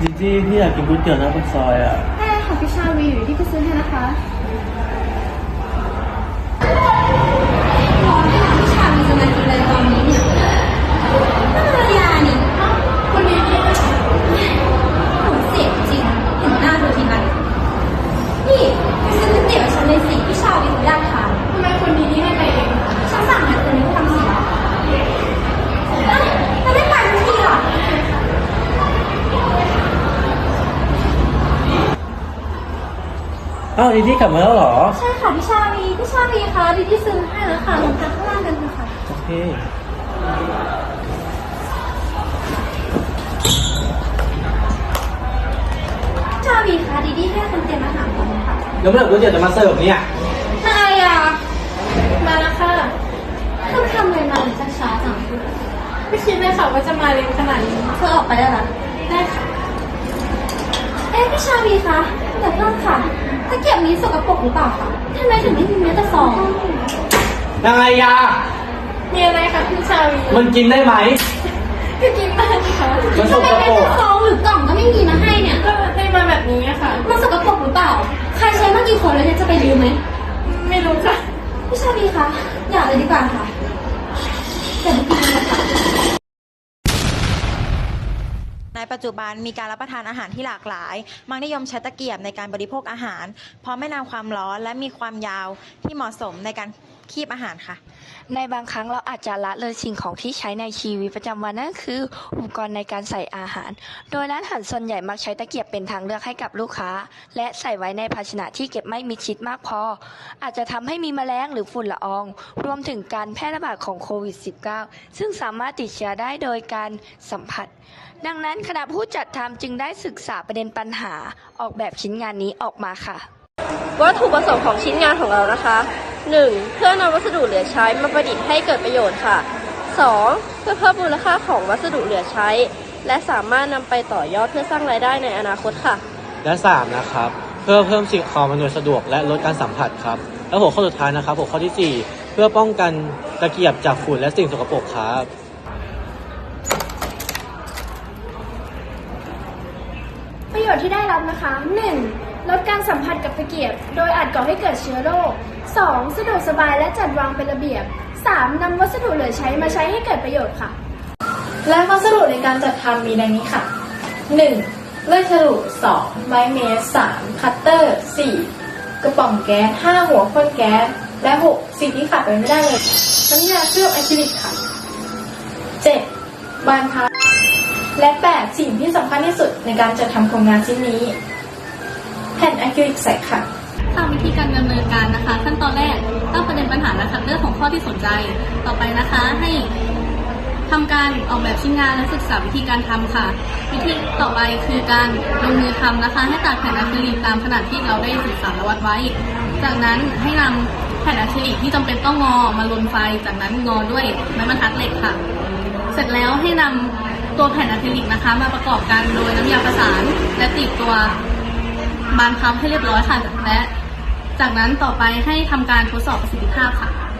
จีจี้พี่อยากกินก๋วยเตี๋ยวหน้าปากซอยอะ ได้ค่ะพี่ชาวีอยู่ที่พี่ซื้อให้นะคะพี่ชาวีจะมากินอะไรตอนนี้เนี่ยนั่นภรรยานี่คนนี้นี่ผมเสียจริงเห็นหน้าเธอทีไรนี่ไปซื้อก๋วยเตี๋ยวฉันเลยสิพี่ชาวีเขาอยากทานทำไมคนนี้ให้ไปเองฉันสั่งให้คนนี้ทำเสียเอ้ยแล้วไม่ไปทุกทีล่ะ อ้าวจีจี้กลับมาแล้วเหรอ ใช่ค่ะพี่ชาวีพี่ชาวีคะดิที่ซื้อให้แล้วค่ะลงทางข้างล่างกันเถอะค่ะ โอเค ชาวีคะดิที่ให้คนเตรียมอาหารก่อนค่ะแล้วเมื่อไหร่ก๋วยเตี๋ยวจะมาเสิร์ฟเนี่ย นายอะมาแล้วค่ะเพิ่งทำอะไรมาหรือจะช้าจังไม่คิดเลยค่ะว่าจะมาเร็วขนาดนี้เธอออกไปแล้วเหรอได้ค่ะ เอ๊ะพี่ชาวีคะเดี๋ยวเพิ่งค่ะ ตะเกียบนี้สกปรกหรือเปล่าคะทำไมถึงไม่มีแม้แต่ซองนางไอยา มีอะไรคะพี่ชาวีมันกินได้ไหมก็กินได้ค่ะมันสทำกไมปรกแม้แต่ซองหรือกล่องก็ไม่มีมาให้เนี่ย ก็ให้มาแบบนี้อะค่ะ มันสกปรกหรือเปล่า ใครใช้มากี่คนแล้วเนี่ยจะไปลืมไหมไม่รู้ค่ะ พี่ชาบีคะ อย่าเลยดีกว่าค่ะแต่ไม่กินนะคะ ใน ปัจจุบันมีการรับประทานอาหารที่หลากหลาย มักนิยมใช้ตะเกียบในการบริโภคอาหาร เพราะไม่นำความร้อนและมีความยาวที่เหมาะสมในการ คีบอาหารค่ะ ในบางครั้งเราอาจจะละเลยสิ่งของที่ใช้ในชีวิตประจำวันนั่นคือ อุปกรณ์ในการใส่อาหาร โดยร้านอาหารส่วนใหญ่มักใช้ตะเกียบเป็นทางเลือกให้กับลูกค้า และใส่ไว้ในภาชนะที่เก็บไม่มิดชิดมากพอ อาจจะทำให้มีแมลงหรือฝุ่นละออง รวมถึงการแพร่ระบาดของโควิด -19 ซึ่งสามารถติดเชื้อได้โดยการสัมผัส ดังนั้นคณะผู้จัดทำจึงได้ศึกษาประเด็นปัญหาออกแบบชิ้นงานนี้ออกมาค่ะ วัตถุประสงค์ของชิ้นงานของเรานะคะ 1. เพื่อนำวัสดุเหลือใช้มาประดิษฐ์ให้เกิดประโยชน์ค่ะ 2. เพื่อเพิ่มมูลค่าของวัสดุเหลือใช้ และสามารถนำไปต่อยอดเพื่อสร้างรายได้ในอนาคตค่ะ และสามนะครับเพื่อเพิ่มสิ่งของอำนวยสะดวกและลดการสัมผัสครับ แล้วหัวข้อสุดท้ายนะครับหัวข้อที่สี่เพื่อป้องกันตะเกียบจากฝุ่นและสิ่งสกปรกครับประโยชน์ที่ได้รับนะคะ 1. ลดการสัมผัสกับตะเกียบ โดยอาจก่อให้เกิดเชื้อโรค 2. สะดวกสบายและจัดวางเป็นระเบียบ 3. นำวัสดุเหลือใช้มาใช้ให้เกิดประโยชน์ค่ะ และวัสดุในการจัดทำมีดังนี้ค่ะ 1. เลื่อยฉลุ2ไม้เมส3คัตเตอร์ 4 กระป๋องแก๊ส5หัวพ่นแก๊ส และ 6 สิ่งที่ขาดไปไม่ได้เลยน้ำยาเคลือบอะคริลิกค่ะ 7. บานพับและ 8 สิ่งที่สำคัญที่สุดในการจัดทำโครงงานชิ้นนี้ แผ่นอะคริลิกใสค่ะ ทาวิธีการดำเนินการนะคะ ขั้นตอนแรกตั้งประเด็นปัญหาและคัดเลือกของข้อที่สนใจ ต่อไปนะคะให้ทำการออกแบบชิ้นงานและศึกษาวิธีการทำค่ะ วิธีต่อไปคือการลงมือทำนะคะ ให้ตัดแผ่นอะคริลิกตามขนาดที่เราได้ศึกษาและวัดไว้ จากนั้นให้นำแผ่นอะคริลิกที่จำเป็นต้องงอมาลนไฟ จากนั้นงอด้วยไม้บรรทัดเหล็กค่ะ เสร็จแล้วให้นำตัวแผ่นอะคริลิกนะคะ มาประกอบกันโดยน้ำยาประสานและติดตัวบานพับให้เรียบร้อยค่ะและ จากนั้นต่อไปให้ทำการทดสอบประสิทธิภาพค่ะ